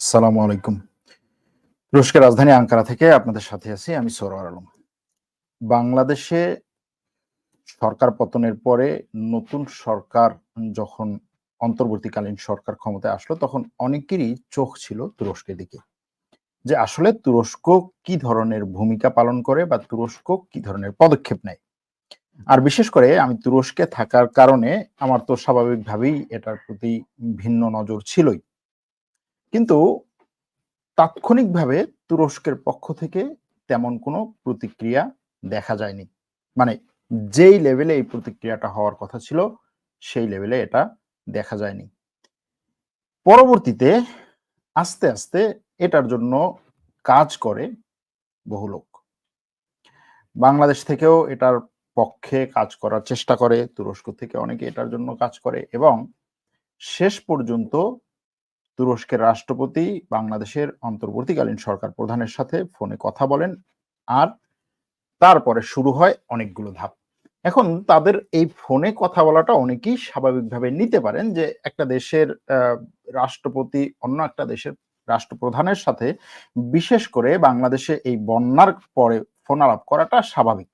আসসালামু আলাইকুম। তুরস্কের রাজধানী আঙ্কারা থেকে আপনাদের সাথে আছি আমি সরোয়ার আলম। বাংলাদেশে সরকার পতনের পরে নতুন সরকার যখন অন্তর্বর্তীকালীন সরকার ক্ষমতায় আসলো, তখন অনেকেরই চোখ ছিল তুরস্কের দিকে। যে আসলে তুরস্ক কি ধরনের ভূমিকা পালন করে বা তুরস্ক কি ধরনের পদক্ষেপ নেয়? আর বিশেষ করে আমি তুরস্কে থাকার কারণে আমার তো স্বাভাবিকভাবেই এটার প্রতি ভিন্ন নজর ছিলই। কিন্তু তাৎক্ষণিকভাবে তুরস্কের পক্ষ থেকে তেমন কোনো প্রতিক্রিয়া দেখা যায়নি। মানে যেই লেভেলে এই প্রতিক্রিয়াটা হওয়ার কথা ছিল, সেই লেভেলে এটা দেখা যায়নি। পরবর্তীতে আস্তে আস্তে এটার জন্য কাজ করে বহু লোক। বাংলাদেশ থেকেও এটার পক্ষে কাজ করার চেষ্টা করে, তুরস্ক থেকে অনেকে এটার জন্য কাজ করে এবং শেষ পর্যন্ত তুরস্কের রাষ্ট্রপতি বাংলাদেশের অন্তর্বর্তীকালীন সরকার প্রধানের সাথে ফোনে কথা বলেন আর তারপরে শুরু হয় অনেকগুলো ধাপ। এখন তাদের এই ফোনে কথা বলাটা অনেকেই স্বাভাবিকভাবে নিতে পারেন যে একটা দেশের রাষ্ট্রপতি, অন্য একটা দেশের রাষ্ট্রপ্রধানের সাথে বিশেষ করে বাংলাদেশে এই বন্যার পরে ফোন আলাপ করাটা স্বাভাবিক।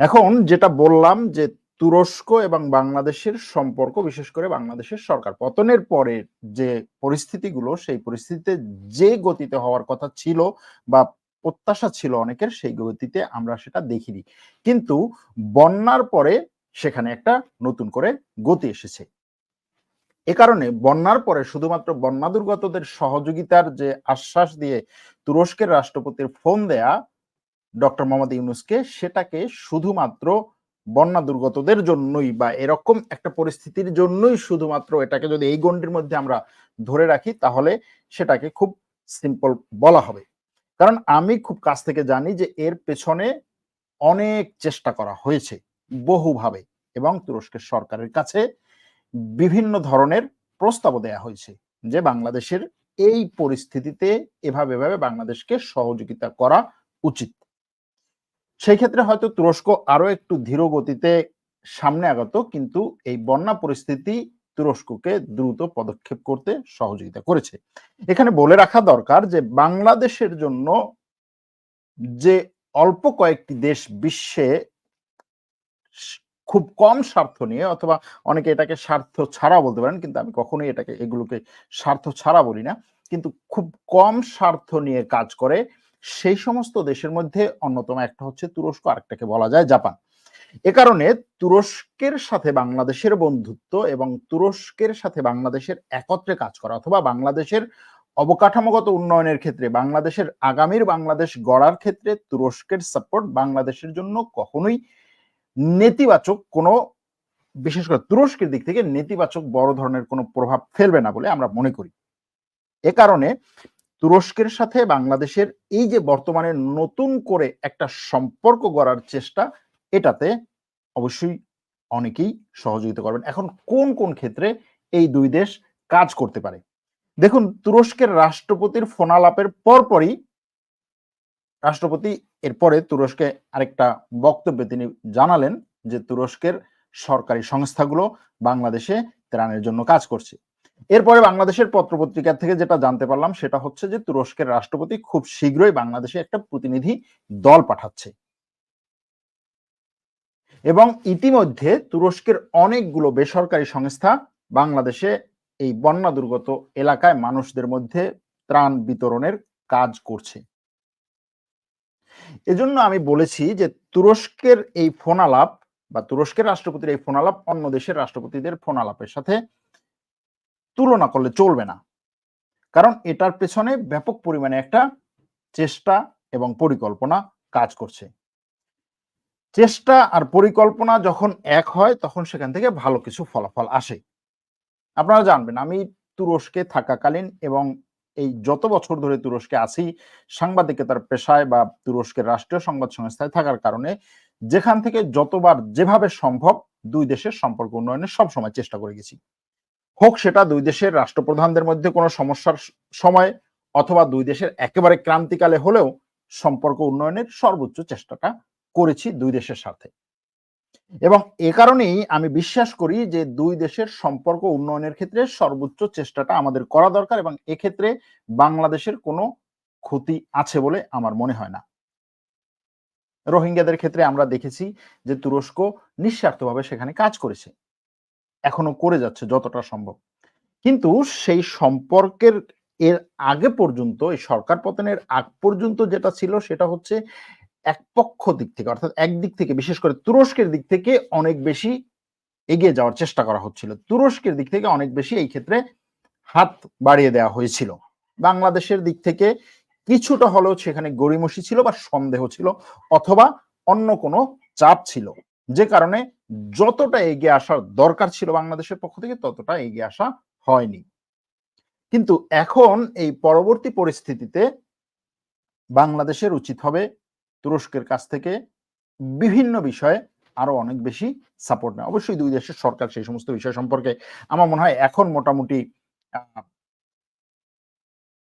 এখন যেটা বললাম যে তুরস্ক এবং বাংলাদেশের সম্পর্ক, বিশেষ করে বাংলাদেশের সরকার। পতনের পরে যে পরিস্থিতিগুলো, সেই পরিস্থিতিতে যে গতিতে হওয়ার কথা ছিল বা প্রত্যাশা ছিল অনেকের, সেই গতিতে আমরা সেটা দেখিনি। কিন্তু বন্যার পরে সেখানে একটা নতুন করে গতি এসেছে। এ কারণে বন্যার পরে শুধুমাত্র বন্যা দুর্গতদের সহযোগিতার যে আশ্বাস দিয়ে তুরস্কের রাষ্ট্রপতির ফোন দেয়া ডক্টর মোহাম্মদ ইউনুসকে, সেটাকে শুধুমাত্র বন্যা দুর্গতদের জন্যই বা এরকম একটা পরিস্থিতির জন্যই শুধুমাত্র এটাকে যদি এই গণ্ডির মধ্যে আমরা ধরে রাখি, তাহলে সেটাকে খুব সিম্পল বলা হবে। কারণ আমি খুব কাছ থেকে জানি যে এর পেছনে অনেক চেষ্টা করা হয়েছে, বহুভাবে এবং তুরস্কের সরকারের কাছে বিভিন্ন ধরনের প্রস্তাবও দেয়া হয়েছে যে বাংলাদেশের এই পরিস্থিতিতে এভাবে এভাবে বাংলাদেশকে সহযোগিতা করা উচিত। সেই ক্ষেত্রে হয়তো তুরস্ক আরও একটু ধীর গতিতে সামনে আগত, কিন্তু এই বন্যা পরিস্থিতি তুরস্ককে দ্রুত পদক্ষেপ করতে সহযোগিতা করেছে। এখানে বলে রাখা দরকার যে, বাংলাদেশের জন্য যে অল্প কয়েকটি দেশ বিশ্বে খুব কম স্বার্থ নিয়ে, অথবা অনেকে এটাকে স্বার্থ ছাড়া বলতে পারেন, কিন্তু আমি কখনোই এটাকে, এগুলোকে স্বার্থ ছাড়া বলি না, কিন্তু খুব কম স্বার্থ নিয়ে কাজ করে সেই সমস্ত দেশের মধ্যে অন্যতম একটা হচ্ছে তুরস্ক, আরেকটাকে বলা যায় জাপান। এ কারণে তুরস্কের সাথে বাংলাদেশের বন্ধুত্ব এবং তুরস্কের সাথে বাংলাদেশের একত্রে কাজ করা অথবা বাংলাদেশের অবকাঠামোগত উন্নয়নের ক্ষেত্রে, বাংলাদেশের আগামীর বাংলাদেশ গড়ার ক্ষেত্রে তুরস্কের সাপোর্ট বাংলাদেশের জন্য কখনোই নেতিবাচক কোনো, বিশেষ করে তুরস্কের দিক থেকে নেতিবাচক বড় ধরনের কোনো প্রভাব ফেলবে না বলে আমরা মনে করি। এ কারণে তুরস্কের সাথে বাংলাদেশের এই যে বর্তমানে নতুন করে একটা সম্পর্ক গড়ার চেষ্টা, এটাতে অবশ্যই অনেকেই সহযোগিতা করবেন। এখন কোন কোন ক্ষেত্রে এই দুই দেশ কাজ করতে পারে? দেখুন, তুরস্কের রাষ্ট্রপতির ফোনালাপের পরপরই রাষ্ট্রপতি, এরপরে তুরস্কে আরেকটা বক্তব্যে তিনি জানালেন যে তুরস্কের সরকারি সংস্থাগুলো বাংলাদেশে ত্রাণের জন্য কাজ করছে। এরপরে বাংলাদেশের পত্রপত্রিকা থেকে যেটা জানতে পারলাম, সেটা হচ্ছে যে তুরস্কের রাষ্ট্রপতি খুব শীঘ্রই বাংলাদেশে একটা প্রতিনিধি দল পাঠাচ্ছে। এবং ইতিমধ্যে তুরস্কের অনেকগুলো বেসরকারি সংস্থা বাংলাদেশে এই বন্যা দুর্গত এলাকায় মানুষদের মধ্যে ত্রাণ বিতরণের কাজ করছে। এজন্য আমি বলেছি যে তুরস্কের এই ফোন আলাপ বা তুরস্কের রাষ্ট্রপতির এই ফোন আলাপ অন্য দেশের রাষ্ট্রপতিদের ফোন আলাপের সাথে তুলনা করলে চলবে না। কারণ এটার পেছনে ব্যাপক পরিমাণে একটা চেষ্টা এবং পরিকল্পনা কাজ করছে। চেষ্টা আর পরিকল্পনা যখন এক হয়, তখন সেখান থেকে ভালো কিছু ফলাফল আসে। আপনারা জানবেন, আমি তুরস্কে থাকাকালীন এবং এই যত বছর ধরে তুরস্কে আছি, সাংবাদিকতার পেশায় বা তুরস্কের রাষ্ট্রীয় সংবাদ সংস্থায় থাকার কারণে যেখান থেকে যতবার যেভাবে সম্ভব দুই দেশের সম্পর্ক উন্নয়নের সবসময় চেষ্টা করে গেছি। হোক সেটা দুই দেশের রাষ্ট্রপ্রধানদের মধ্যে কোনো সমস্যার সময় অথবা দুই দেশের একেবারে ক্রান্তিকালে হলেও সম্পর্ক উন্নয়নের সর্বোচ্চ চেষ্টাটা করেছি দুই দেশের সাথে। এবং এ কারণেই আমি বিশ্বাস করি যে দুই দেশের সম্পর্ক উন্নয়নের ক্ষেত্রে সর্বোচ্চ চেষ্টাটা আমাদের করা দরকার এবং এক্ষেত্রে বাংলাদেশের কোনো ক্ষতি আছে বলে আমার মনে হয় না। রোহিঙ্গাদের ক্ষেত্রে আমরা দেখেছি যে তুরস্ক নিঃস্বার্থভাবে সেখানে কাজ করেছে। এখনও করে যাচ্ছে যতটা সম্ভব। কিন্তু সেই সম্পর্কের এর আগে পর্যন্ত, এই সরকার পতনের আগ পর্যন্ত যেটা ছিল সেটা হচ্ছে এক পক্ষ দিক থেকে, অর্থাৎ একদিক থেকে, বিশেষ করে তুরস্কের দিক থেকে অনেক বেশি এগিয়ে যাওয়ার চেষ্টা করা হচ্ছিল। তুরস্কের দিক থেকে অনেক বেশি এই ক্ষেত্রে হাত বাড়িয়ে দেওয়া হয়েছিল। বাংলাদেশের দিক থেকে কিছুটা হলেও সেখানে গড়িমসি ছিল বা সন্দেহ ছিল, অথবা অন্য কোনো চাপ ছিল। যে কারণে যতটা এগিয়ে আসার দরকার ছিল বাংলাদেশের পক্ষ থেকে, ততটা এগিয়ে আসা হয়নি। কিন্তু এখন এই পরবর্তী পরিস্থিতিতে বাংলাদেশের উচিত হবে তুরস্কের কাছ থেকে বিভিন্ন বিষয়ে আরও অনেক বেশি সাপোর্ট নেয় অবশ্যই দুই দেশের সরকার সেই সমস্ত বিষয় সম্পর্কে আমার মনে হয় এখন মোটামুটি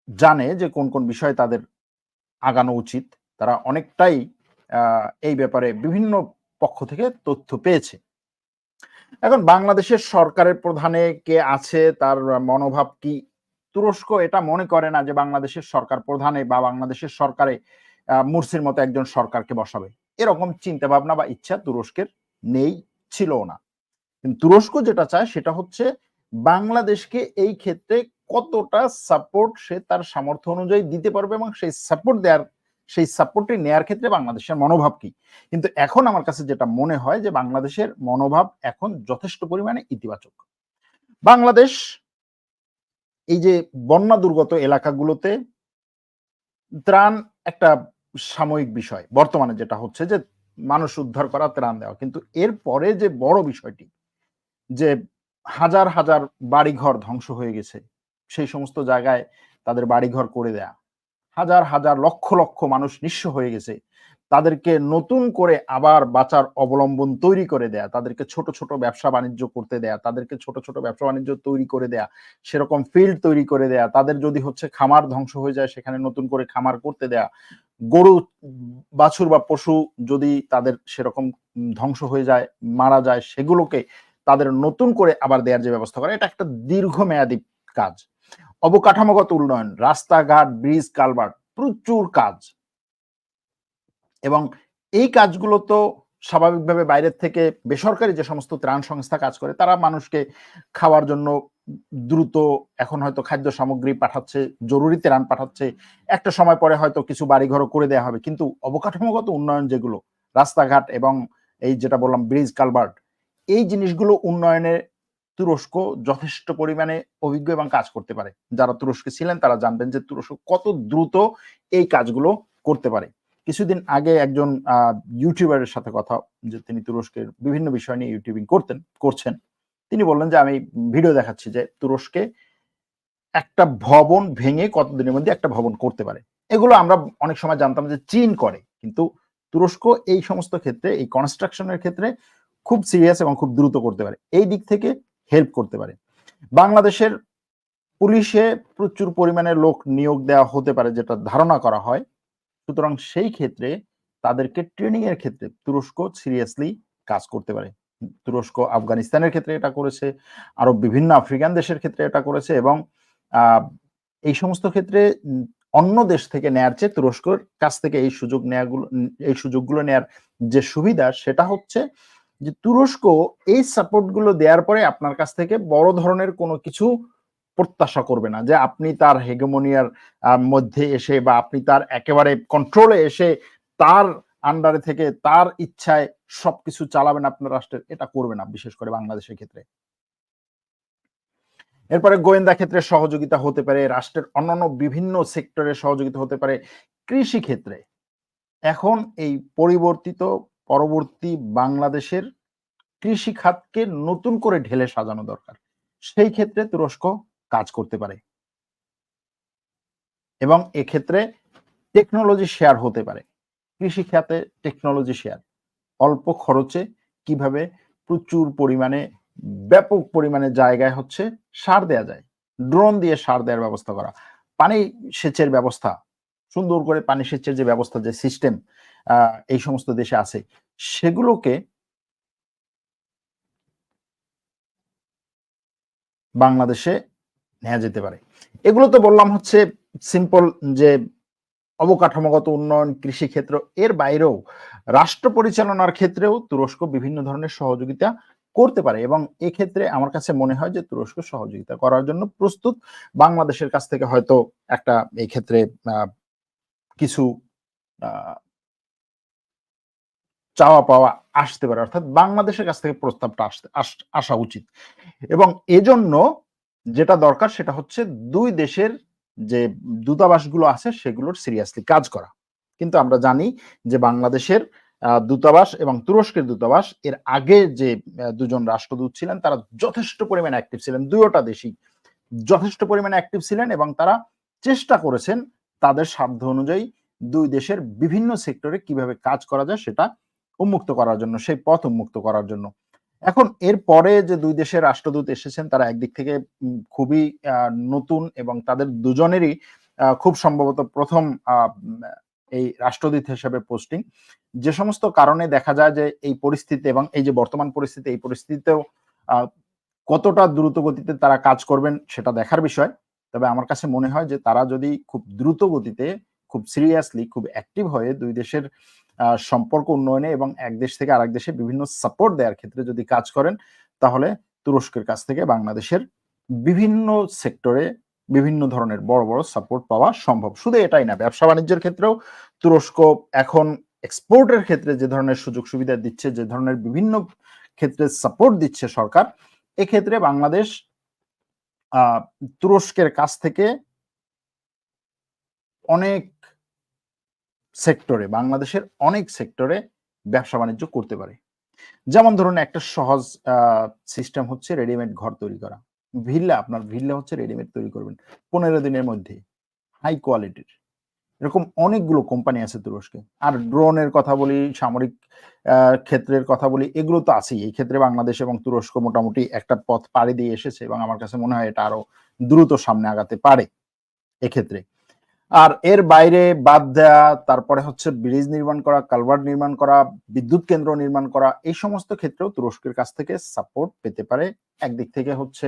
জানে যে কোন কোন বিষয়ে তাদের আগানো উচিত। তারা অনেকটাই এই ব্যাপারে বিভিন্ন পক্ষ থেকে তথ্য পেয়েছে। এখন বাংলাদেশের সরকারের প্রধানে কে আছে, তার মনোভাব কি? তুরস্ক এটা মনে করে না যে বাংলাদেশের সরকার প্রধানে বা বাংলাদেশের সরকারে মুরসির মতো একজন সরকারকে বসাবে। এরকম চিন্তা ভাবনা বা ইচ্ছা তুরস্কের নেই ছিল না। কিন্তু তুরস্ক যেটা চায় সেটা হচ্ছে বাংলাদেশকে এই ক্ষেত্রে কতটা সাপোর্ট সে তার সামর্থ্য অনুযায়ী দিতে পারবে এবং সেই সাপোর্ট দেওয়ার সেই সাপোর্টটি নেয়ার ক্ষেত্রে বাংলাদেশের মনোভাব কি? কিন্তু এখন আমার কাছে যেটা মনে হয় যে বাংলাদেশের মনোভাব এখন যথেষ্ট পরিমাণে ইতিবাচক। বাংলাদেশ এই যে বন্যা দুর্গত এলাকাগুলোতে ত্রাণ একটা সাময়িক বিষয়। বর্তমানে যেটা হচ্ছে যে মানুষ উদ্ধার করা, ত্রাণ দেওয়া। কিন্তু এর পরে যে বড় বিষয়টি, যে হাজার হাজার বাড়িঘর ধ্বংস হয়ে গেছে, সেই সমস্ত জায়গায় তাদের বাড়িঘর করে দেয়া। হাজার হাজার লক্ষ লক্ষ মানুষ নিঃস্ব হয়ে গেছে। তাদেরকে নতুন করে আবার বাঁচার অবলম্বন তৈরি করে দেয়া, তাদেরকে ছোট ছোট ব্যবসা বাণিজ্য করতে দেয়া, তাদেরকে ছোট ছোট ব্যবসা বাণিজ্য তৈরি করে দেয়া, সেরকম ফিল্ড তৈরি করে দেয়া, তাদের যদি হচ্ছে খামার ধ্বংস হয়ে যায়, সেখানে নতুন করে খামার করতে দেয়া, গরু, বাছুর বা পশু যদি তাদের সেরকম ধ্বংস হয়ে যায়, মারা যায়, সেগুলোকে তাদের নতুন করে আবার দেওয়ার যে ব্যবস্থা করা, এটা একটা দীর্ঘমেয়াদী কাজ। অবকাঠামোগত উন্নয়ন, রাস্তাঘাট, ব্রিজ, কালভার্ট, প্রচুর কাজ। এবং এই কাজগুলো তো স্বাভাবিকভাবে বাইরের থেকে বেসরকারি যে সমস্ত ত্রাণ সংস্থা কাজ করে, তারা মানুষকে খাওয়ার জন্য দ্রুত এখন হয়তো খাদ্য সামগ্রী পাঠাচ্ছে, জরুরি ত্রাণ পাঠাচ্ছে, একটা সময় পরে হয়তো কিছু বাড়িঘরও করে দেওয়া হবে। কিন্তু অবকাঠামোগত উন্নয়ন যেগুলো, রাস্তাঘাট এবং এই যেটা বললাম, ব্রিজ, কালভার্ট, এই জিনিসগুলো উন্নয়নে তুরস্ক যথেষ্ট পরিমাণে অভিজ্ঞ এবং কাজ করতে পারে। যারা তুরস্কে ছিলেন, তারা জানবেন যে তুরস্ক কত দ্রুত এই কাজগুলো করতে পারে। কিছুদিন আগে একজন ইউটিউবারের সাথে কথা, যে তিনি তুরস্কের বিভিন্ন বিষয় নিয়ে ইউটিউবিং করতেন, করছেন। তিনি বললেন যে, আমি ভিডিও দেখাচ্ছি যে তুরস্কে একটা ভবন ভেঙে কতদিনের মধ্যে একটা ভবন করতে পারে। এগুলো আমরা অনেক সময় জানতাম যে চীন করে, কিন্তু তুরস্ক এই সমস্ত ক্ষেত্রে, এই কনস্ট্রাকশনের ক্ষেত্রে খুব সিরিয়াস এবং খুব দ্রুত করতে পারে। এই দিক থেকে হেল্প করতে পারে। বাংলাদেশের পুলিশে প্রচুর পরিমাণে লোক নিয়োগ দেওয়া হতে পারে যেটা ধারণা করা হয়। সুতরাং সেই ক্ষেত্রে তাদেরকে ট্রেনিং এর ক্ষেত্রে তুরস্ক সিরিয়াসলি কাজ করতে পারে। তুরস্ক, আফগানিস্তানের ক্ষেত্রে এটা করেছে আরও বিভিন্ন আফ্রিকান দেশের ক্ষেত্রে এটা করেছে এবং এই সমস্ত ক্ষেত্রে অন্য দেশ থেকে নেয়ার চেয়ে তুরস্কর কাছ থেকে এই সুযোগ নেয়াগুলো, এই সুযোগগুলো নেয়ার যে সুবিধা সেটা হচ্ছে যে তুরস্ক এই সাপোর্টগুলো দেওয়ার পরে আপনার কাছ থেকে বড় ধরনের কোনো কিছু প্রত্যাশা করবে না যে আপনি তার হেগেমোনিয়ার মধ্যে এসে বা আপনি তার একেবারে কন্ট্রোলে এসে তার আন্ডারে থেকে তার ইচ্ছায় সবকিছু চালাবেন আপনার রাষ্ট্রের, এটা করবে না বিশেষ করে বাংলাদেশের ক্ষেত্রে। এরপরে গোয়েন্দা ক্ষেত্রে সহযোগিতা হতে পারে, রাষ্ট্রের অন্যান্য বিভিন্ন সেক্টরে সহযোগিতা হতে পারে, কৃষি ক্ষেত্রে। এখন এই পরিবর্তিত পরবর্তী বাংলাদেশের কৃষি খাতকে নতুন করে ঢেলে সাজানো দরকার। সেই ক্ষেত্রে তুরস্ক কাজ করতে পারে। এবং এক্ষেত্রে টেকনোলজি শেয়ার হতে পারে। কৃষি খাতে টেকনোলজি শেয়ার অল্প খরচে কীভাবে প্রচুর পরিমাণে, ব্যাপক পরিমাণে জায়গায় হচ্ছে সার দেয়া যায়। ড্রোন দিয়ে সার দেওয়ার ব্যবস্থা করা। পানি সেচের ব্যবস্থা সুন্দর করে পানি সেচের যে ব্যবস্থা, যে সিস্টেম এই সমস্ত দেশে আছে, সেগুলোকে বাংলাদেশে নেওয়া যেতে পারে। এগুলো তো বললাম হচ্ছে সিম্পল যে অবকাঠামোগত উন্নয়ন, কৃষি ক্ষেত্র, এর বাইরেও রাষ্ট্র পরিচালনার ক্ষেত্রেও তুরস্ক বিভিন্ন ধরনের সহযোগিতা করতে পারে এবং এক্ষেত্রে আমার কাছে মনে হয় যে তুরস্ক সহযোগিতা করার জন্য প্রস্তুত। বাংলাদেশের কাছ থেকে হয়তো একটা এই ক্ষেত্রে কিছু চাওয়া পাওয়া আসতে পারে। অর্থাৎ বাংলাদেশের কাছ থেকে প্রস্তাবটা আসতে আসা উচিত। এবং এজন্য যেটা দরকার সেটা হচ্ছে দুই দেশের যে দূতাবাসগুলো আছে সেগুলোর সিরিয়াসলি কাজ করা। কিন্তু আমরা জানি যে বাংলাদেশের দূতাবাস এবং তুরস্কের দূতাবাস এর আগে যে দুজন রাষ্ট্রদূত ছিলেন তারা যথেষ্ট পরিমাণে অ্যাক্টিভ ছিলেন। দুইটা দেশই যথেষ্ট পরিমাণে অ্যাক্টিভ ছিলেন এবং তারা চেষ্টা করেছেন তাদের সাধ্য অনুযায়ী দুই দেশের বিভিন্ন সেক্টরে কীভাবে কাজ করা যায় সেটা উন্মুক্ত করার জন্য, সেই পথ উন্মুক্ত করার জন্য। এখন এর পরে যে দুই দেশের রাষ্ট্রদূত এসেছেন, তারা একদিক থেকে খুবই নতুন এবং তাদের দুজনেরই খুব সম্ভবত প্রথম এই রাষ্ট্রদূত হিসেবে পোস্টিং যে সমস্ত কারণে দেখা যায় যে এই পরিস্থিতি এবং এই যে বর্তমান পরিস্থিতি, এই পরিস্থিতিতেও কতটা দ্রুত গতিতে তারা কাজ করবেন সেটা দেখার বিষয়। তবে আমার কাছে মনে হয় যে তারা যদি খুব দ্রুত গতিতে, খুব সিরিয়াসলি খুব অ্যাক্টিভ হয়ে দুই দেশের সম্পর্ক উন্নয়নে এবং এক দেশ থেকে আরেক দেশে বিভিন্ন সাপোর্ট দেওয়ার ক্ষেত্রে যদি কাজ করেন, তাহলে তুরস্কের কাছ থেকে বাংলাদেশের বিভিন্ন সেক্টরে বিভিন্ন ধরনের বড় বড় সাপোর্ট পাওয়া সম্ভব। শুধু এটাই না, ব্যবসা বাণিজ্যের ক্ষেত্রেও তুরস্ক এখন এক্সপোর্টের ক্ষেত্রে যে ধরনের সুযোগ সুবিধা দিচ্ছে, যে ধরনের বিভিন্ন ক্ষেত্রে সাপোর্ট দিচ্ছে সরকার, এক্ষেত্রে বাংলাদেশ তুরস্কের কাছ থেকে অনেক সেক্টরে, বাংলাদেশের অনেক সেক্টরে ব্যবসা বাণিজ্য করতে পারে। যেমন ধরুন একটা সহজ সিস্টেম হচ্ছে রেডিমেড ঘর তৈরি করা। ভিল্লা, আপনার ভিল্লা হচ্ছে রেডিমেড তৈরি করবেন। পনেরো দিনের মধ্যে হাই কোয়ালিটির এরকম অনেকগুলো কোম্পানি আছে তুরস্কে। আর ড্রোনের কথা বলি, সামরিক ক্ষেত্রের কথা বলি, এগুলো তো আছেই। এই ক্ষেত্রে বাংলাদেশ এবং তুরস্ক মোটামুটি একটা পথ পাড়ি দিয়ে এসেছে এবং আমার কাছে মনে হয় এটা আরও দ্রুত সামনে আগাতে পারে এক্ষেত্রে। আর এর বাইরে বাদ দেয়া, তারপরে হচ্ছে ব্রিজ নির্মাণ করা, কালভার্ট নির্মাণ করা, বিদ্যুৎ কেন্দ্র নির্মাণ করা, এই সমস্ত ক্ষেত্রেও তুরস্কের কাছ থেকে সাপোর্ট পেতে পারে। একদিক থেকে হচ্ছে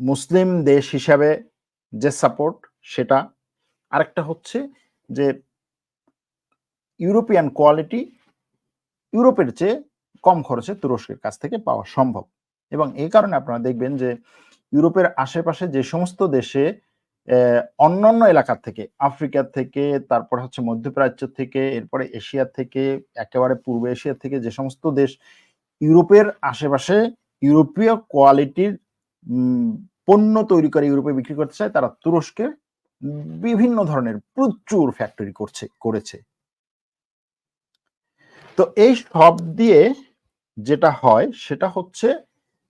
মুসলিম দেশ হিসাবে যে সাপোর্ট সেটা। আরেকটা হচ্ছে যে ইউরোপিয়ান কোয়ালিটি ইউরোপের চেয়ে কম খরচে তুরস্কের কাছ থেকে পাওয়া সম্ভব। এবং এই কারণে আপনারা দেখবেন যে ইউরোপের আশেপাশে যে সমস্ত দেশে অন্যান্য এলাকা থেকে, আফ্রিকা থেকে, তারপর হচ্ছে মধ্যপ্রাচ্য থেকে, এরপরে এশিয়া থেকে, একেবারে পূর্ব এশিয়া থেকে যে সমস্ত দেশ ইউরোপের আশেপাশে ইউরোপীয় কোয়ালিটির পণ্য তৈরি করে ইউরোপে বিক্রি করতে চায়, তারা তুরস্কে বিভিন্ন ধরনের প্রচুর ফ্যাক্টরি করছে, করেছে। তো এই সব দিয়ে যেটা হয়, সেটা হচ্ছে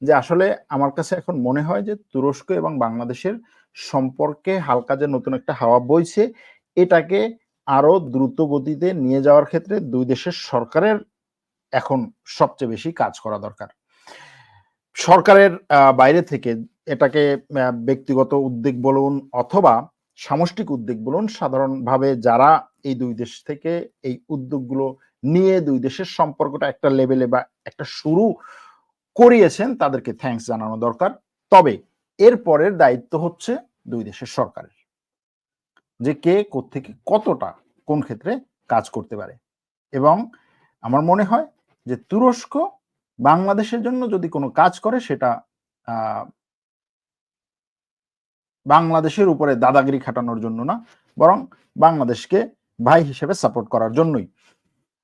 যে আসলে আমার কাছে এখন মনে হয় যে তুরস্ক এবং বাংলাদেশের সম্পর্কে হালকা যে নতুন একটা হাওয়া বইছে, এটাকে আরও দ্রুত গতিতে নিয়ে যাওয়ার ক্ষেত্রে দুই দেশের সরকারের এখন সবচেয়ে বেশি কাজ করা দরকার। সরকারের বাইরে থেকে এটাকে ব্যক্তিগত উদ্যোগ বলুন অথবা সামষ্টিক উদ্যোগ বলুন, সাধারণভাবে যারা এই দুই দেশ থেকে এই উদ্যোগগুলো নিয়ে দুই দেশের সম্পর্কটা একটা লেভেলে বা একটা শুরু করিয়েছেন, তাদেরকে থ্যাংকস জানানো দরকার। তবে এর পরের দায়িত্ব হচ্ছে দুই দেশের সরকারের। যে কে থেকে কতটা কোন ক্ষেত্রে কাজ করতে পারে। এবং আমার মনে হয় যে তুরস্ক বাংলাদেশের জন্য যদি কোনো কাজ করে সেটা বাংলাদেশের উপরে দাদাগিরি খাটানোর জন্য না, বরং বাংলাদেশকে ভাই হিসেবে সাপোর্ট করার জন্যই।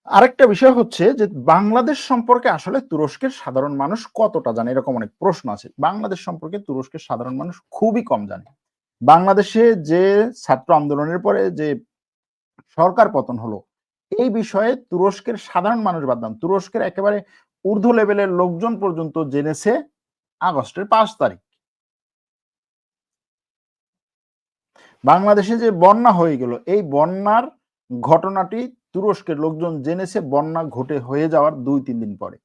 আরেকটা বিষয় হচ্ছে যে বাংলাদেশ সম্পর্কে আসলে তুরস্কের সাধারণ মানুষ কতটা জানে, এরকম অনেক প্রশ্ন আছে। বাংলাদেশ সম্পর্কে তুরস্কের সাধারণ মানুষ খুবই কম জানে। বাংলাদেশে যে ছাত্র আন্দোলনের পরে যে সরকার পতন হলো, এই বিষয়ে তুরস্কের সাধারণ মানুষ বাদ দাম তুরস্কের একেবারে ঊর্ধ্ব লেভেলের লোকজন পর্যন্ত জেনেছে আগস্টের পাঁচ তারিখ। বাংলাদেশে যে বন্যা হয়ে গেল, এই বন্যার ঘটনাটি তুরস্কের লোকজন জেনেছে, বন্যা ঘটে হয়ে যাওয়ার দুই, তিন দিন পরে।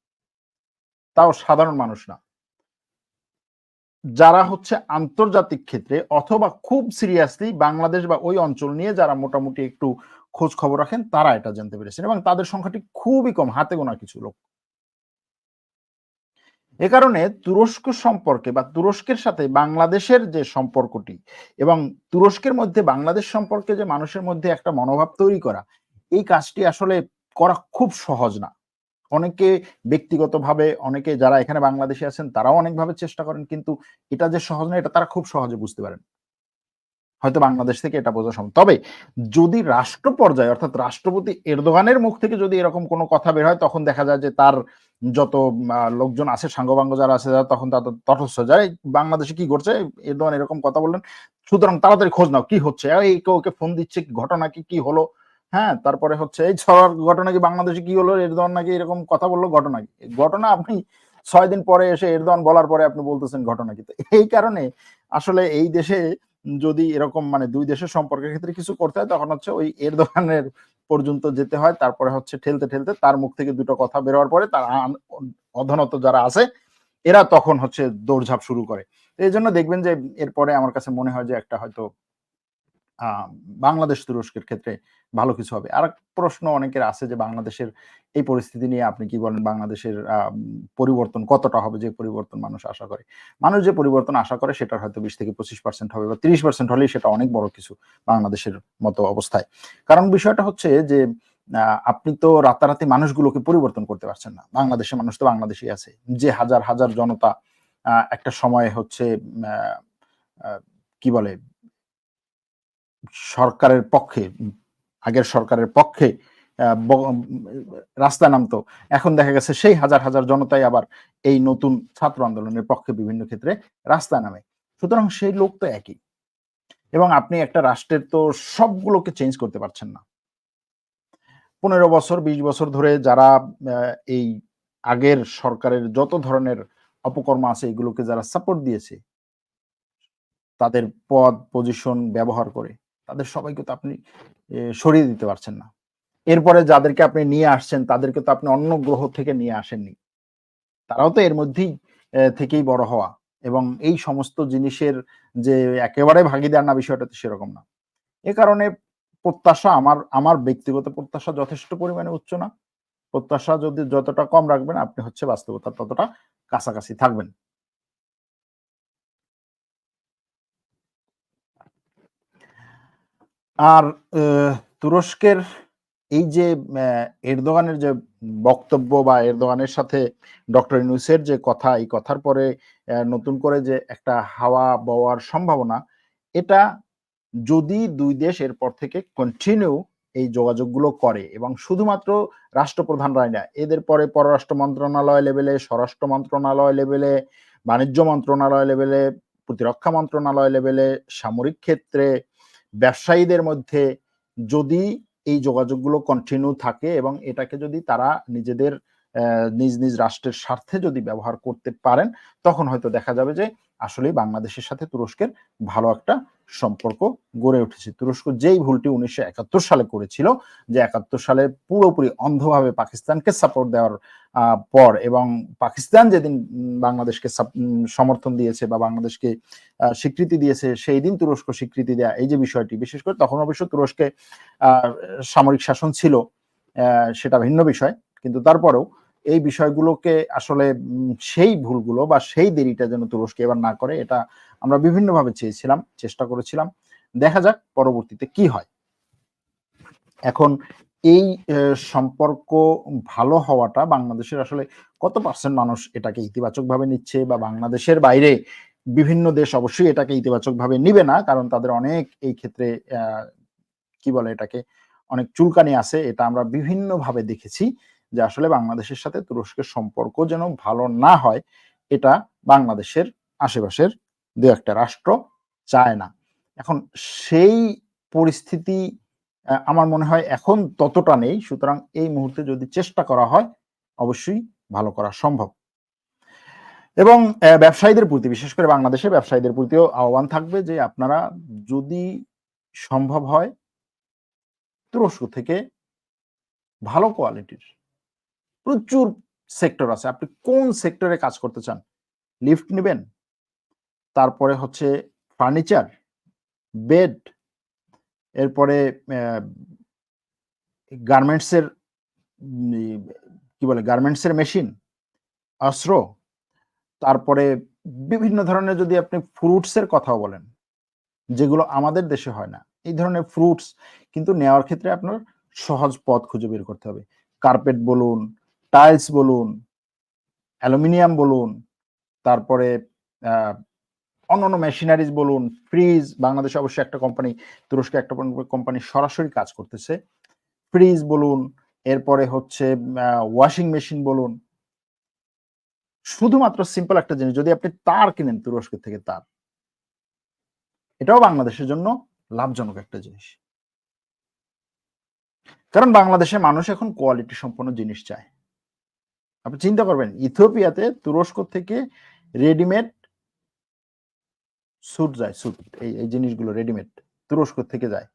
তাও সাধারণ মানুষ না। যারা হচ্ছে আন্তর্জাতিক ক্ষেত্রে অথবা খুব সিরিয়াসলি বাংলাদেশ বা ওই অঞ্চল নিয়ে যারা মোটামুটি একটু খোঁজ খবর রাখেন, তারা এটা জানতে পেরেছেন এবং তাদের সংখ্যাটি খুবই কম, হাতে গোনা কিছু লোক। এ কারণে তুরস্ক সম্পর্কে বা তুরস্কের সাথে বাংলাদেশের যে সম্পর্কটি এবং তুরস্কের মধ্যে বাংলাদেশ সম্পর্কে যে মানুষের মধ্যে একটা মনোভাব তৈরি করা, এই কাজটি আসলে করা খুব সহজ না। অনেকে ব্যক্তিগতভাবে, অনেকে যারা এখানে বাংলাদেশে আছেন, তারাও অনেকভাবে চেষ্টা করেন, কিন্তু এটা যে সহজ না, এটা তারা খুব সহজে বুঝতে পারেন। হয়তো বাংলাদেশ থেকে এটা বোঝা সম্ভব। তবে যদি রাষ্ট্র পর্যায়ে অর্থাৎ রাষ্ট্রপতি এরদোগানের মুখ থেকে যদি এরকম কোনো কথা বের হয়, তখন দেখা যায় যে তার যত লোকজন আছে সাঙ্গবাঙ্গ যারা আছে যারা তখন তাদের তটস্থ। যায় বাংলাদেশে কি করছে এরদোগান এরকম কথা বললেন, সুতরাং তাড়াতাড়ি খোঁজ নাও, কি হচ্ছে? এই ওকে ফোন দিচ্ছে ঘটনা, কি কি হলো? হ্যাঁ তারপরে হচ্ছে, এই ছড়ার ঘটনা কি বাংলাদেশে কি হলো এরদোয়ান নাকি এরকম কথা বলল, ঘটনা কি? ঘটনা আপনি ছয় দিন পরে এসে এরদোয়ান বলার পরে আপনি বলতেছেন ঘটনা কি? তো এই কারণে আসলে এই দেশে যদি এরকম মানে দুই দেশের সম্পর্কের ক্ষেত্রে কিছু করতে হয়, তখন হচ্ছে ওই এর দোকানের পর্যন্ত যেতে হয়। তারপরে হচ্ছে ঠেলতে ঠেলতে তার মুখ থেকে দুটো কথা বেরোয়ার পরে তার অধনত যারা আছে, এরা তখন হচ্ছে দৌড়ঝাঁপ শুরু করে। এই জন্য দেখবেন যে এরপরে আমার কাছে মনে হয় যে একটা হয়তো বাংলাদেশ তুরস্কের ক্ষেত্রে ভালো কিছু হবে। আর প্রশ্ন অনেকের আছে যে বাংলাদেশের এই পরিস্থিতি নিয়ে আপনি কি বলেন? বাংলাদেশের পরিবর্তন কতটা হবে যে পরিবর্তন মানুষ আশা করে? মানুষ যে পরিবর্তন আশা করে সেটা হয়তো বিশ থেকে পঁচিশ পার্সেন্ট হবে বা তিরিশ পার্সেন্ট হলেই সেটা অনেক বড় কিছু বাংলাদেশের মতো অবস্থায়। কারণ বিষয়টা হচ্ছে যে আপনি তো রাতারাতি মানুষগুলোকে পরিবর্তন করতে পারছেন না। বাংলাদেশের মানুষ তো বাংলাদেশই আছে। যে হাজার হাজার জনতা একটা সময় হচ্ছে কি বলে? সরকারের পক্ষে, আগের সরকারের পক্ষে রাস্তায় নামতো। এখন দেখা গেছে সেই হাজার হাজার জনতাই আবার এই নতুন ছাত্র আন্দোলনের পক্ষে বিভিন্ন ক্ষেত্রে রাস্তা নামে। সুতরাং সেই লোক তো একই। এবং আপনি একটা রাষ্ট্রের তো সবগুলোকে চেঞ্জ করতে পারছেন না। পনেরো বছর, বিশ বছর ধরে যারা এই আগের সরকারের যত ধরনের অপকর্ম আছে, এগুলোকে যারা সাপোর্ট দিয়েছে, তাদের পদ পজিশন ব্যবহার করে তাদের সবাইকে তো আপনি সরিয়ে দিতে পারছেন না। এরপরে যাদেরকে আপনি নিয়ে আসছেন, তাদেরকে তো আপনি অন্য গ্রহ থেকে নিয়ে আসেননি। তারাও তো এর মধ্যেই থেকেই বড় হওয়া। এবং এই সমস্ত জিনিসের যে একেবারে ভাগিদার না, বিষয়টা তো সেরকম না। এ কারণে প্রত্যাশা আমার আমার ব্যক্তিগত প্রত্যাশা যথেষ্ট পরিমাণে উচ্চ না। প্রত্যাশা যদি যতটা কম রাখবেন, আপনি হচ্ছে বাস্তবতা ততটা কাছাকাছি থাকবেন। আর তুরস্কের এই যে এরদোগানের যে বক্তব্য বা এরদোগানের সাথে ডক্টর ইউনুসের যে কথা, এই কথার পরে নতুন করে যে একটা হাওয়া বওয়ার সম্ভাবনা, এটা যদি দুই দেশ এরপর থেকে কন্টিনিউ এই যোগাযোগগুলো করে এবং শুধুমাত্র রাষ্ট্রপ্রধানরাই না, এদের পরে পররাষ্ট্র মন্ত্রণালয় লেভেলে, স্বরাষ্ট্র মন্ত্রণালয় লেভেলে, বাণিজ্য মন্ত্রণালয় লেভেলে, প্রতিরক্ষা মন্ত্রণালয় লেভেলে, সামরিক ক্ষেত্রে ব্যবসায়ীদের মধ্যে যদি এই যোগাযোগগুলো কন্টিনিউ থাকে এবং এটাকে যদি তারা নিজেদের নিজ নিজ রাষ্ট্রের স্বার্থে যদি ব্যবহার করতে পারেন, তখন হয়তো দেখা যাবে যে আসলেই বাংলাদেশের সাথে তুরস্কের ভালো একটা সম্পর্ক গড়ে উঠেছে। তুরস্ক যেই ভুলটি উনিশশো একাত্তর সালে করেছিল, যে একাত্তর সালে পুরোপুরি অন্ধভাবে পাকিস্তানকে সাপোর্ট দেওয়ার পর এবং পাকিস্তান যেদিন বাংলাদেশকে সমর্থন দিয়েছে বা বাংলাদেশকে স্বীকৃতি দিয়েছে, সেই দিন তুরস্ক স্বীকৃতি দেয়া, এই যে বিষয়টি, বিশেষ করে তখন অবশ্য তুরস্কে সামরিক শাসন ছিল সেটা ভিন্ন বিষয়। কিন্তু তারপরেও এই বিষয়গুলোকে আসলে সেই ভুলগুলো বা সেই দেরিটা যেন তুরস্ক এবার না করে, এটা আমরা বিভিন্নভাবে চেয়েছিলাম, চেষ্টা করেছিলাম। দেখা যাক পরবর্তীতে কি হয়। এখন এই সম্পর্ক ভালো হওয়াটা বাংলাদেশের আসলে কত পার্সেন্ট মানুষ এটাকে ইতিবাচকভাবে নিচ্ছে বা বাংলাদেশের বাইরে বিভিন্ন দেশ অবশ্যই এটাকে ইতিবাচকভাবে নিবে না, কারণ তাদের অনেক এই ক্ষেত্রে কি বলে এটাকে, অনেক চুলকানি আছে, এটা আমরা বিভিন্নভাবে দেখেছি। যে আসলে বাংলাদেশের সাথে তুরস্কের সম্পর্ক যেন ভালো না হয়, এটা বাংলাদেশের আশেপাশের দু একটা রাষ্ট্র চায় না। এখন সেই পরিস্থিতি আমার মনে হয় এখন ততটা নেই, সুতরাং এই মুহূর্তে যদি চেষ্টা করা হয়, অবশ্যই ভালো করা সম্ভব। এবং ব্যবসায়ীদের প্রতি, বিশেষ করে বাংলাদেশের ব্যবসায়ীদের প্রতিও আহ্বান থাকবে যে আপনারা যদি সম্ভব হয়, তুরস্ক থেকে ভালো কোয়ালিটির প্রচুর সেক্টর আছে। আপনি কোন সেক্টরে কাজ করতে চান? লিফট নেবেন, তারপরে হচ্ছে ফার্নিচার বেড এরপরে গার্মেন্টসের কি বলে গার্মেন্টসের মেশিন অস্ত্র, তারপরে বিভিন্ন ধরনের যদি আপনি ফ্রুটস এর কথাও বলেন, যেগুলো আমাদের দেশে হয় না, এই ধরনের ফ্রুটস কিন্তু নেওয়ার ক্ষেত্রে আপনার সহজ পথ খুঁজে বের করতে হবে। কার্পেট বলুন টাইলস বলুন, অ্যালুমিনিয়াম বলুন, তারপরে অন্যান্য মেশিনারিজ বলুন, ফ্রিজ, বাংলাদেশে অবশ্যই একটা কোম্পানি তুরস্কে একটা কোম্পানি সরাসরি কাজ করতেছে। ফ্রিজ বলুন, এরপরে হচ্ছে ওয়াশিং মেশিন বলুন। শুধুমাত্র সিম্পল একটা জিনিস, যদি আপনি তার কিনেন তুরস্ক থেকে তার, এটাও বাংলাদেশের জন্য লাভজনক একটা জিনিস। কারণ বাংলাদেশে মানুষ এখন কোয়ালিটি সম্পন্ন জিনিস চায়। আপনি চিন্তা করবেন, ইথিওপিয়াতে তুরস্ক থেকে রেডিমেড স্যুট যায় স্যুট এই এই জিনিসগুলো রেডিমেড তুরস্ক থেকে যায়।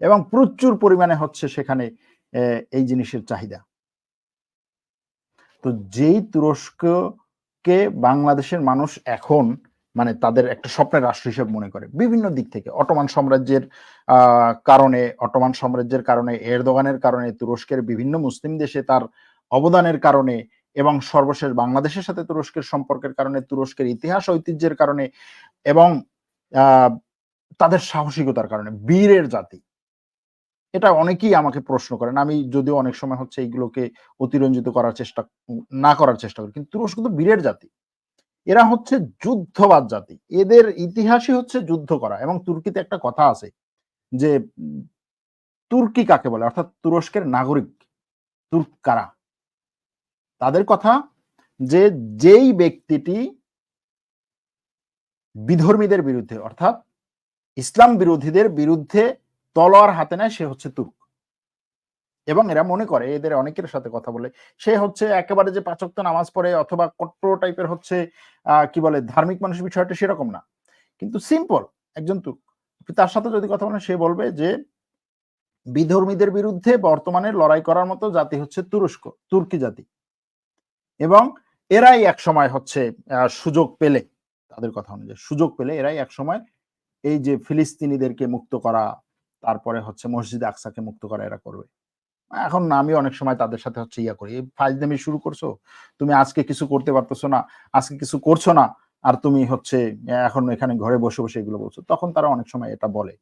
এবং প্রচুর পরিমাণে হচ্ছে সেখানে এই জিনিসের চাহিদা। তো যেই তুরস্ককে বাংলাদেশের মানুষ এখন মানে তাদের একটা স্বপ্নের রাষ্ট্র হিসেবে মনে করে, বিভিন্ন দিক থেকে, অটোমান সাম্রাজ্যের কারণে, অটোমান সাম্রাজ্যের কারণে, এরদোগানের কারণে, তুরস্কের বিভিন্ন মুসলিম দেশে তার অবদানের কারণে এবং সর্বশেষ বাংলাদেশের সাথে তুরস্কের সম্পর্কের কারণে তুরস্কের ইতিহাস ঐতিহ্যের কারণে এবং তাদের সাহসিকতার কারণে, বীরের জাতি। এটা অনেকেই আমাকে প্রশ্ন করেন। আমি যদিও অনেক সময় হচ্ছে এইগুলোকে অতিরঞ্জিত করার চেষ্টা, না করার চেষ্টা করি, কিন্তু তুরস্ক তো বীরের জাতি। এরা হচ্ছে যুদ্ধবাদ জাতি। এদের ইতিহাসই হচ্ছে যুদ্ধ করা এবং তুর্কিতে একটা কথা আছে যে তুর্কি কাকে বলে? অর্থাৎ তুরস্কের নাগরিক, তুর্ক কারা? তাদের কথা যে যেই ব্যক্তিটি বিধর্মীদের বিরুদ্ধে, অর্থাৎ ইসলাম বিরোধীদের বিরুদ্ধে তলোয়ার হাতে নেয়, সে হচ্ছে তুর্ক। এবং এরা মনে করে, এদের অনেকের সাথে কথা বলে, সে হচ্ছে একেবারে যে পাচক্ত নামাজ পড়ে অথবা কট্টর টাইপের হচ্ছে কি বলে, ধার্মিক মানুষের বিষয়টা সেরকম না। কিন্তু সিম্পল, একজন তুর্ক। তার সাথে যদি কথা বলেন, সে বলবে যে, বিধর্মীদের বিরুদ্ধে বর্তমানে লড়াই করার মতো জাতি হচ্ছে তুরস্ক, তুর্কি জাতি। এবং এরাই এক সময় হচ্ছে সুযোগ পেলে, তাদের কথা অনুযায়ী, সুযোগ পেলে এরাই এক সময় এই যে ফিলিস্তিনিদেরকে মুক্ত করা, তারপরে হচ্ছে মসজিদ আকসাকে মুক্ত করা এরা করবে। এখন আমি অনেক সময় তাদের সাথে হচ্ছে ইয়া করি, এই ফাইজদামি শুরু করছ? তুমি আজকে কিছু করতে পারতেছো না, আজকে কিছু করছ না, আর তুমি হচ্ছে এখন এখানে ঘরে বসে বসে এগুলো বলছো। তখন তারা অনেক সময় এটা বলে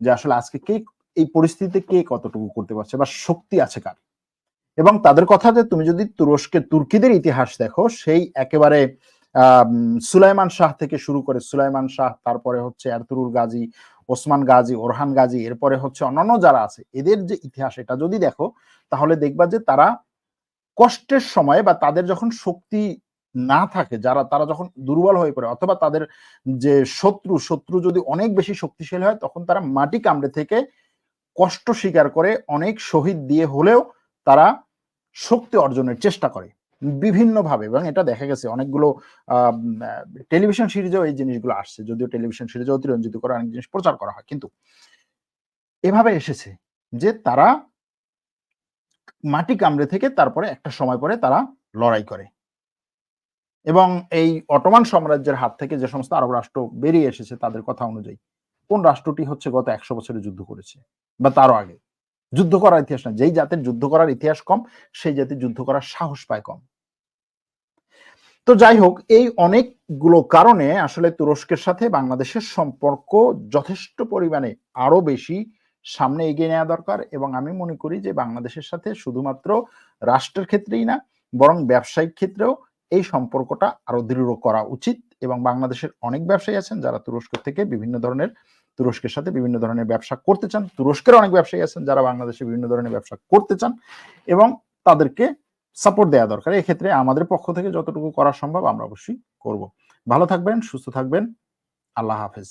যে আসলে আজকে কে, এই পরিস্থিতিতে কে কতটুকু করতে পারছে বা শক্তি আছে কার? এবং তাদের কথাতে তুমি যদি তুরস্কের তুর্কিদের ইতিহাস দেখো, সেই একেবারে সুলাইমান শাহ থেকে শুরু করে সুলাইমান শাহ, তারপরে হচ্ছে Ertugrul Ghazi, Osman Ghazi, Orhan Ghazi, এরপরে হচ্ছে অন্যান্য যারা আছে, এদের যে ইতিহাস এটা যদি দেখো, তাহলে দেখবা যে তারা কষ্টের সময় বা তাদের যখন শক্তি না থাকে, যারা, তারা যখন দুর্বল হয়ে পড়ে, অথবা তাদের যে শত্রু শত্রু যদি অনেক বেশি শক্তিশালী হয়, তখন তারা মাটি কামড়ে থেকে কষ্ট স্বীকার করে অনেক শহীদ দিয়ে হলেও তারা শক্তি অর্জনের চেষ্টা করে বিভিন্নভাবে এবং এটা দেখা গেছে অনেকগুলো টেলিভিশন সিরিজেও এই জিনিসগুলো আসছে, যদিও টেলিভিশন সিরিজে অতিরঞ্জিত করে অনেক জিনিস প্রচার করা হয়। কিন্তু এভাবে এসেছে যে তারা মাটি কামড়ে থেকে তারপরে একটা সময় পরে তারা লড়াই করে। এবং এই অটোমান সাম্রাজ্যের হাত থেকে যে সমস্ত আরব রাষ্ট্র বেরিয়ে এসেছে তাদের কথা অনুযায়ী, কোন রাষ্ট্রটি হচ্ছে গত একশো বছরে যুদ্ধ করেছে বা তারও আগে? যুদ্ধ করার ইতিহাস না যেই জাতির যুদ্ধ করার ইতিহাস কম, সেই জাতির যুদ্ধ করার সাহস পায় কম। তো যাই হোক, এই অনেকগুলো কারণে আসলে তুরস্কের সাথে বাংলাদেশের সম্পর্ক যথেষ্ট পরিমাণে আরও বেশি সামনে এগিয়ে নেওয়া দরকার এবং আমি মনে করি যে বাংলাদেশের সাথে শুধুমাত্র রাষ্ট্রের ক্ষেত্রেই না, বরং ব্যবসায়িক ক্ষেত্রেও এই সম্পর্কটা আরও দৃঢ় করা উচিত এবং বাংলাদেশের অনেক ব্যবসায়ী আছেন যারা তুরস্ক থেকে বিভিন্ন ধরনের তুরস্কের সাথে বিভিন্ন ধরনের ব্যবসা করতে চান। তুরস্কের অনেক ব্যবসায়ী আছেন যারা বাংলাদেশে বিভিন্ন ধরনের ব্যবসা করতে চান এবং তাদেরকে সাপোর্ট দেওয়া দরকার। এক্ষেত্রে আমাদের পক্ষ থেকে যতটুকু করা সম্ভব আমরা অবশ্যই করব। ভালো থাকবেন, সুস্থ থাকবেন। আল্লাহ হাফেজ।